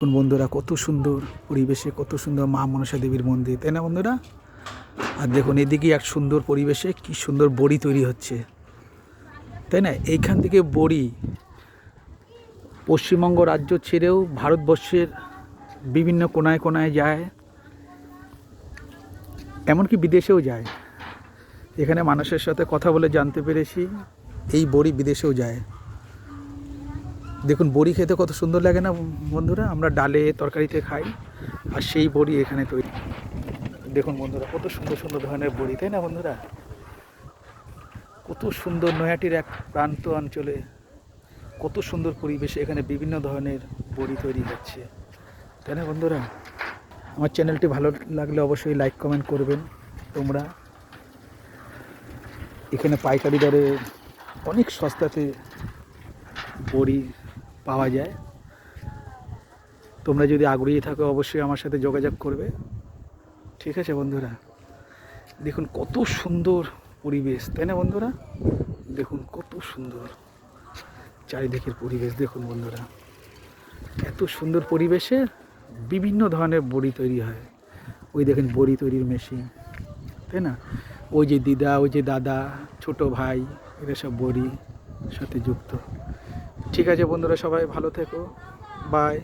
দেখুন বন্ধুরা, কত সুন্দর পরিবেশে, কত সুন্দর মা মনসা দেবীর মন্দির, তাই না বন্ধুরা? আর দেখুন, এদিকে এক সুন্দর পরিবেশে কি সুন্দর বড়ি তৈরি হচ্ছে, তাই না? এইখান থেকে বড়ি পশ্চিমবঙ্গ রাজ্য ছেড়েও ভারতবর্ষের বিভিন্ন কোনায় কোনায় যায়, এমনকি বিদেশেও যায়। এখানে মানুষের সাথে কথা বলে জানতে পেরেছি, এই বড়ি বিদেশেও যায়। দেখুন, বড়ি খেতে কত সুন্দর লাগে না বন্ধুরা? আমরা ডালে তরকারিতে খাই, আর সেই বড়ি এখানে তৈরি। দেখুন বন্ধুরা, কত সুন্দর সুন্দর ধরনের বড়ি, তাই না বন্ধুরা? কত সুন্দর নয়াটির এক প্রান্ত অঞ্চলে কত সুন্দর পরিবেশে এখানে বিভিন্ন ধরনের বড়ি তৈরি হচ্ছে, তাই না বন্ধুরা? আমার চ্যানেলটি ভালো লাগলে অবশ্যই লাইক, কমেন্ট করবেন তোমরা। এখানে পাইকারি দরে অনেক সস্তাতে বড়ি পাওয়া যায়। তোমরা যদি আগ্রহী থাকো, অবশ্যই আমার সাথে যোগাযোগ করবে। ঠিক আছে বন্ধুরা? দেখুন কত সুন্দর পরিবেশ, তাই না বন্ধুরা? দেখুন কত সুন্দর চারিদিকের পরিবেশ, দেখুন বন্ধুরা। এত সুন্দর পরিবেশে বিভিন্ন ধরনের বড়ি তৈরি হয়। ওই দেখেন বড়ি তৈরির মেশিন, তাই না? ওই যে দিদা, ওই যে দাদা, ছোট ভাই, এরা সব বড়ি সাথে যুক্ত। ঠিক আছে বন্ধুরা সবাই ভালো থেকো। বাই